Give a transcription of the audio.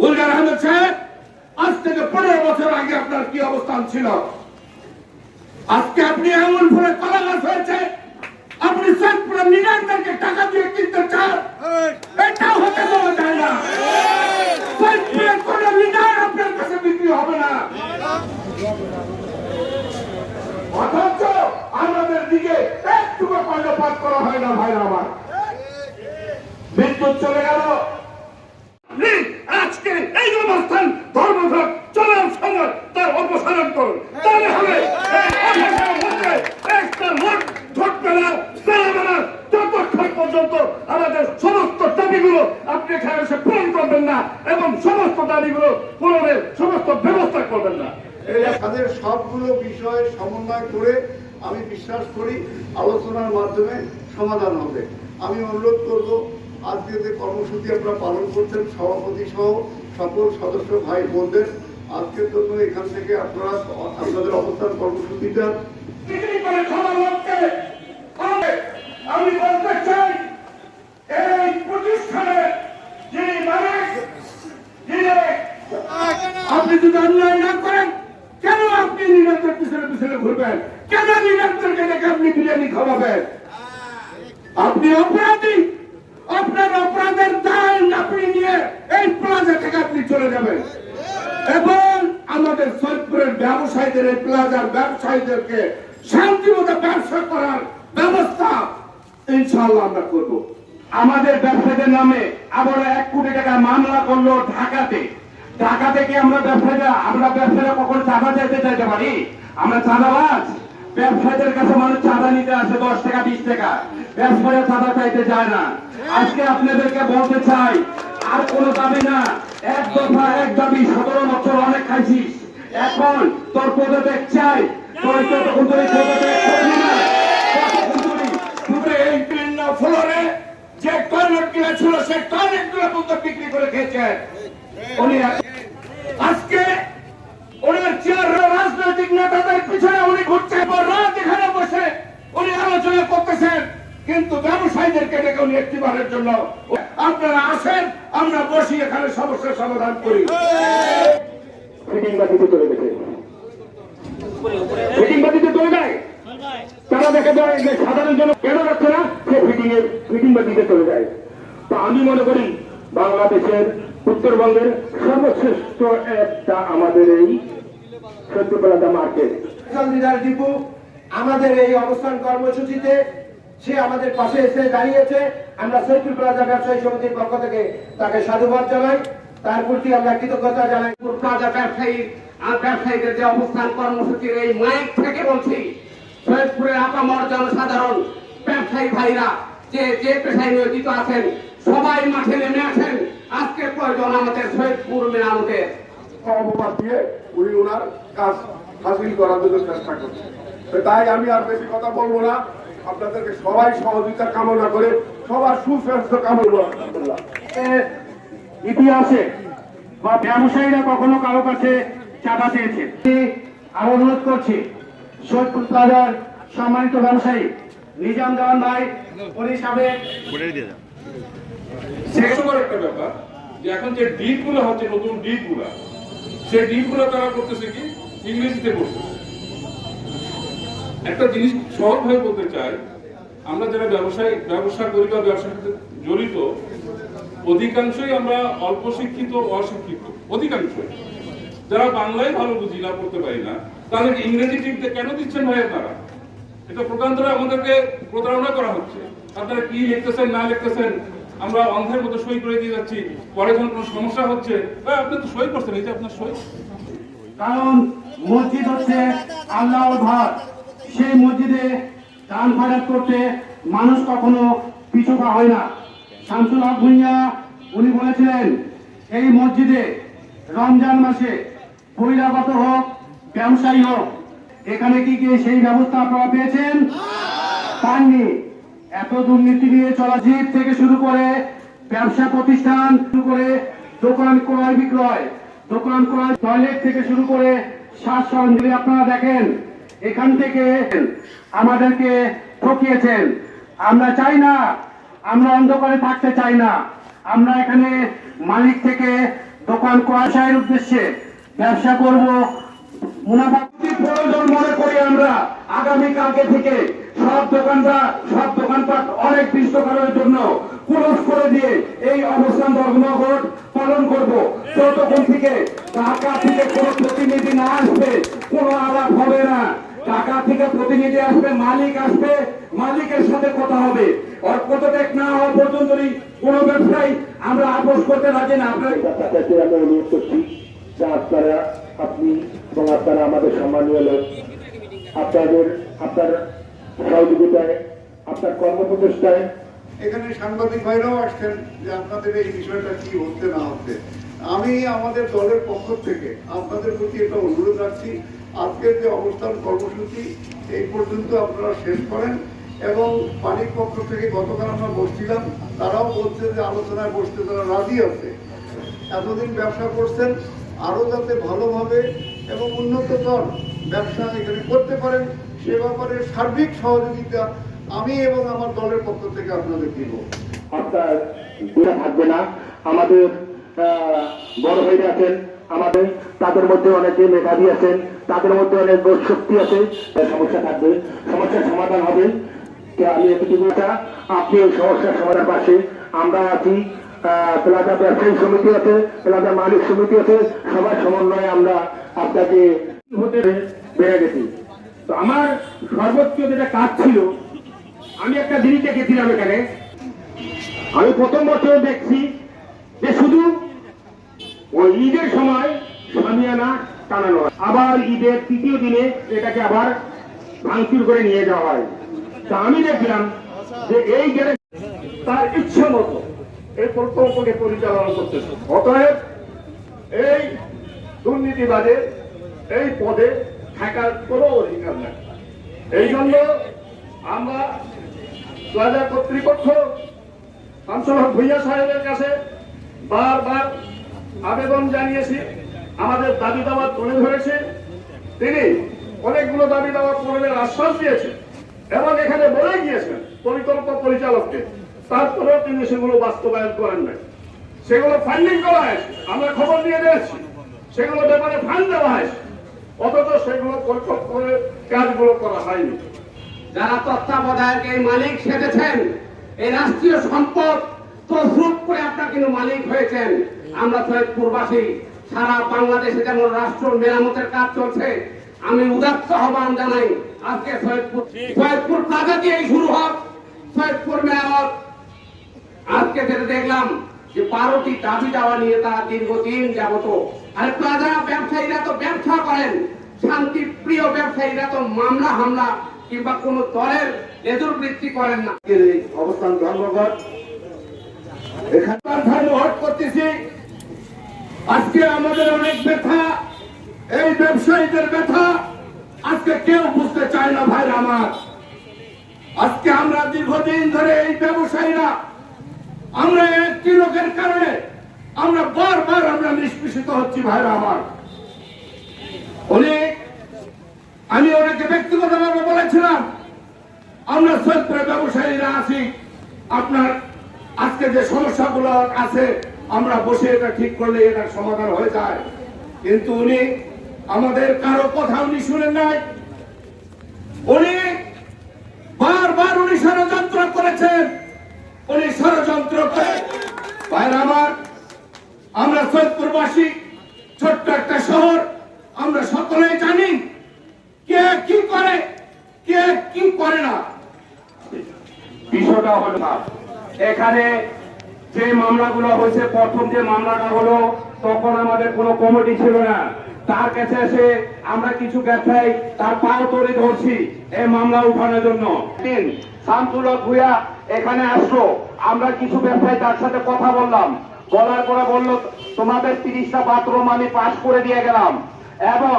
গুলজার আহমেদ সাহেব, আজ থেকে পনেরো বছর আগে আপনার কি অবস্থান ছিল? আজকে আপনি এমন ফুলে কলা গাছ হয়েছে। আপনি সৈয়দপুরে মিনারদেরকে টাকা দিয়ে কিনতে চান। এটাও হতে দেওয়া যায় না। সৈয়দপুরে কোন মিনার আপনার কাছে বিক্রি হবে না। অথচ আমাদের দিকে একটুকু কর্ণপাত করা হয় না ভাই আমার। বিদ্যুৎ চলে গেল। আজকে এই অবস্থান ধর্মঘট চলার সময় তার অপসারণ করুন। তাহলে হবে সমস্ত দাবিগুলো করবেন না এবং সমস্ত দাবিগুলো পূরণের সমস্ত সমন্বয় করে আমি বিশ্বাস করি আলোচনার মাধ্যমে সমাধান হবে। আমি অনুরোধ করব আজকে যে কর্মসূচি আপনারা পালন করছেন, সভাপতি সহ সকল সদস্য ভাই বোনদের, আজকের জন্য এখান থেকে আপনারা আপনাদের অবস্থান কর্মসূচিটা। আমি আপনি না করেন, কেন আপনি কেন আপনি বিরিয়ানি খাওয়াবেন? আপনি অপরাধী! আপনার অপরাধের দায় আপনি নিয়ে এই প্লাজা থেকে আপনি চলে যাবেন। এবং আমাদের সৈয়দপুরের ব্যবসায়ীদের, এই প্লাজার ব্যবসায়ীদেরকে শান্তিমতো ব্যবসা করার ব্যবস্থা ইনশাআল্লাহ আমরা করব। আমাদের ব্যবসায়ীদের নামে আবার এক কোটি টাকা মামলা করল ঢাকাতে। ঢাকা থেকে আমরা ব্যবসায়ীরা আমরা ব্যবসায়ীরা কখন চাঁদা চাইতে চাইতে পারি? আমরা চাঁদাবাজ? ব্যবসায়ীদের কাছে মানুষ চাঁদা নিতে আসে দশ টাকা, বিশ টাকা। ব্যবসায়ীরা চাঁদা চাইতে যায় না। আজকে আপনাদেরকে বলতে চাই, আর কোনো দাবি না। এক দফা, এক দাবি, সতেরো বছর অনেক খাইছিস এখন তোর পদত্যাগ চাই। তোর পদত্যাগ রাজনৈতিক নেতাদের পিছনে উনি ঘুরছে রাত এখানে বসে উনি আলোচনা করতেছেন। কিন্তু ব্যবসায়ীদেরকে ডেকে উনি একটিবারের জন্য আপনারা আসেন আমরা বসি এখানে সমস্যার সমাধান করি। ফিটিং চলে গেছে। ফিটিং চলে যায়? তারা দেখে যায় যে সাধারণ জন কেন যাচ্ছে না? সে ফিটিং এর ফিটিং চলে যায়। তো আমি মনে করি বাংলাদেশের উত্তরবঙ্গের সর্বশ্রেষ্ঠ একটা আমাদের এই সত্যপ্রদা মার্কেট। লিডার দীপু আমাদের এই অবস্থান কর্মসূচিতে সে আমাদের পাশে এসে দাঁড়িয়েছে। আমরা সৈকুল প্লাজা ব্যবসায়ী সমিতির পক্ষ থেকে তাকে সাধুবাদ জানাই। তার প্রতি আমরা কৃতজ্ঞতা জানাই। প্লাজা ব্যবসায়ী ব্যবসায়ীদের যে অবস্থান কর্মসূচির এই মাইক থেকে বলছি সৈয়দপুরের আপামর জনসাধারণ ব্যবসায়ী ভাইরা যে যে পেশায় নিয়োজিত আছেন সবাই মাঠে নেমে আসেন। আজকে প্রয়োজন আমাদের সৈয়দপুর মেরামতের। অববাদ দিয়ে উনি ওনার কাজ হাসিল করার জন্য চেষ্টা করছেন। তাই আমি আর বেশি কথা বলব না। আপনাদেরকে সবাই সহযোগিতা কামনা করে সবার সুস্বাস্থ্য কামনা ইতিহাসে বা ব্যবসায়ীরা কখনো কারও কাছে চাঁদা চেয়েছে। আমি অনুরোধ করছি সৈয়দপুর প্লাজার সম্মানিত ব্যবসায়ী নিজাম দেওয়ান ভাই উনি সাবেক একটা ব্যাপার যে এখন যে গুলো হচ্ছে নতুন সেই ডিলগুলো তারা করতেছে কি? ইংরেজিতে করতেছে। একটা জিনিস সহজ ভাবে বলতে চাই, আমরা যারা ব্যবসায়, ব্যবসা করি বা ব্যবসার সাথে জড়িত, অধিকাংশই আমরা অল্প শিক্ষিত অশিক্ষিত, অধিকাংশই। যারা বাংলায় ভালো বুঝি না পড়তে পারি না, তাদের ইংরেজি টিপতে কেন দিচ্ছেন ভাই আপনারা? এটা প্রকান্তরে আমাদেরকে প্রতারণা করা হচ্ছে। আপনারা কি লিখতেছেন, না লিখতেছেন? আমরা অন্ধের মতো সই করে দিয়ে যাচ্ছি। পরে যখন কোনো সমস্যা হচ্ছে আপনি তো সই করছেন, এই যে আপনার সই। কারণ মসজিদ হচ্ছে আল্লাহর ঘর। সেই মসজিদে দান খয়রাত করতে মানুষ কখনো পিছু পা হয় না। শামসুল হক ভুইয়া, উনি বলেছিলেন, এই মসজিদে রমজান মাসে বহিরাগত হোক, ব্যবসায়ী হোক, এখানে কি কি সেই ব্যবস্থা আপনারা পেয়েছেন? পাননি। এত দুর্নীতি নিয়ে চলা জীব থেকে শুরু করে ব্যবসা প্রতিষ্ঠান, শুরু করে দোকান ক্রয় বিক্রয়, দোকান ক্রয় টয়লেট থেকে শুরু করে সাজ সরঞ্জাম আপনারা দেখেন এখান থেকে আমাদেরকে ঠকিয়েছেন। আমরা চাই না, আমরা অন্ধকারে থাকতে চাই না। আমরা এখানে মালিক থেকে দোকান কুয়াশায়ের উদ্দেশ্যে ব্যবসা করব। মুনাফা প্রয়োজন মনে করি আমরা। আগামী কালকে থেকে সব দোকানদার, সব দোকানপাট অনেক জন্য ক্লোজ করে দিয়ে এই অবস্থান ধর্মঘট পালন করব। থেকে ঢাকা থেকে কোনো প্রতিনিধি না আসবে, কোনো আলাপ হবে না। ঢাকা থেকে প্রতিনিধি আসবে মালিক আসবে মালিকের সাথে কথা হবে। আর কতটেক না হওয়া পর্যন্তই কোনো ব্যবসায়ী আমরা আপোষ করতে রাজি না। আপনার তাদেরকে আমি অনুরোধ করছি যে আপনারা আপনি এবং আপনারা আমাদের সম্মানীয় লোক আপনাদের আপনার সহযোগিতায় আপনার কর্মপ্রচেষ্টায়। এখানে সাংবাদিক ভাইরাও আসছেন যে আপনাদের এই বিষয়টা কি হচ্ছে না হচ্ছে। আমি আমাদের দলের পক্ষ থেকে আপনাদের প্রতি একটা অনুরোধ রাখছি। আজকের যে অবস্থান কর্মসূচি, এই পর্যন্ত আপনারা শেষ করেন এবং পানির পক্ষ থেকে গতকাল আমরা বসছিলাম, তারাও বলছে যে আলোচনায় বসতে তারা রাজি আছে। এতদিন ব্যবসা করছেন, আরও যাতে ভালোভাবে এবং উন্নততর ব্যবসা এখানে করতে পারেন, সে ব্যাপারে সার্বিক সহযোগিতা আমি এবং আমার দলের পক্ষ থেকে আপনাদের দিব। দূরে থাকবে না। আমাদের বড় ভাইরা আছেন, আমাদের তাদের মধ্যে অনেকে মেধাবী আছেন, তাদের মধ্যে অনেক শক্তি আছে। সমস্যা থাকবে। সমস্যার সমাধান হবে। আমি আপনি এই সমস্যার সমাধান পাশে আমরা আছি প্লাজা ব্যবসায়ী সমিতি আছে, প্লাজা মালিক সমিতি আছে। সবার সমন্বয়ে আমরা আপনাকে বেড়ে গেছি। তো আমার সর্বোচ্চ যেটা কাজ ছিল, আমি একটা জিনিস দেখেছিলাম এখানে। আমি প্রথম বছর দেখছি যে শুধু ওই ঈদের সময় সামিয়ানা টানানো হয়। আবার ঈদের তৃতীয় দিনে এটাকে আবার ভাঙচুর করে নিয়ে যাওয়া হয়। তা আমি দেখলাম যে এই গ্যারেজ তার ইচ্ছে মতো এই প্রকল্পকে পরিচালনা করতেছে অতএব এই দুর্নীতিবাদের এই পদে থাকার কোনো অধিকার নেই। এই জন্য আমরা রাজা কর্তৃপক্ষ শামসুল ভুইয়া সাহেবের কাছে বারবার আবেদন জানিয়েছি। আমাদের দাবি দাওয়া তুলে ধরেছে। তিনি অনেকগুলো দাবি দাওয়া পূরণের আশ্বাস দিয়েছেন এবং এখানে বলে গিয়েছেন পরিকল্প পরিচালককে। তারপরেও তিনি সেগুলো বাস্তবায়ন করেন নাই। সেগুলো ফান্ডিং করা হয়েছে। আমরা খবর নিয়ে দিয়েছি। সেগুলো ব্যাপারে ফান্ড দেওয়া হয়েছে। অথচ সেগুলো করে কাজগুলো করা হয়নি। যারা তত্ত্বাবধায়ক এই মালিক সেজেছেন, এই রাষ্ট্রীয় সম্পদ তসরুপ করে আপনার কিন্তু মালিক হয়েছেন। আমরা সৈয়দপুরবাসী সারা বাংলাদেশে যেমন রাষ্ট্র মেরামতের কাজ চলছে। আমি উদাত্ত আহ্বান জানাই আজকে সৈয়দপুর সৈয়দপুর প্লাজা দিয়েই শুরু হোক। সৈয়দপুর মেরামত আজকে যেটা দেখলাম যে বারোটি দাবি দাওয়া নিয়ে তারা দীর্ঘদিন যাবত। আর প্লাজা ব্যবসায়ীরা তো ব্যবসা করেন। শান্তি প্রিয় ব্যবসায়ীরা তো মামলা হামলা কিংবা কোন দলের লেজুর বৃত্তি করেন না। অবস্থান ধর্মঘট এখানে ধর্মঘট করতেছি। আজকে আমাদের অনেক ব্যথা, এই ব্যবসায়ীদের ব্যথা, আজকে কেউ বুঝতে চায় না ভাই আমার। আজকে আমরা দীর্ঘদিন ধরে এই ব্যবসায়ীরা, আমরা একটি লোকের কারণে আমরা বারবার আমরা নিষ্পেষিত হচ্ছি ভাইরা আমার। উনি, আমি ওনাকে ব্যক্তিগতভাবে বলেছিলাম, আমরা সৈত্রে ব্যবসায়ীরা আছি, আপনার আজকে যে সমস্যাগুলো আছে আমরা বসে এটা ঠিক করলে এটা সমাধান হয়ে যায়। কিন্তু উনি আমাদের কারও কথা উনি শুনেন নাই। উনি বারবার উনি ষড়যন্ত্র করেছেন। উনি ষড়যন্ত্র করে ভাইরা আমার, আমরা সৈয়দপুরবাসী, ছোট্ট একটা শহর, আমরা সকলেই জানি কে কি করে, কে কি করে না। বিষয়টা হলো না। এখানে যে মামলাগুলো হয়েছে, প্রথম যে মামলাটা হলো, তখন আমাদের কোনো কমিটি ছিল না। তার কাছে এসে আমরা কিছু ব্যবসায়ী, তার পাও তরে ধরছি এই মামলা উঠানোর জন্য। শামসুল ভুইয়া এখানে আসলো। আমরা কিছু ব্যবসায়ী তার সাথে কথা বললাম। বলার পরে বলল, তোমাদের তিরিশটা বাথরুম আমি পাস করে দিয়ে গেলাম। এবং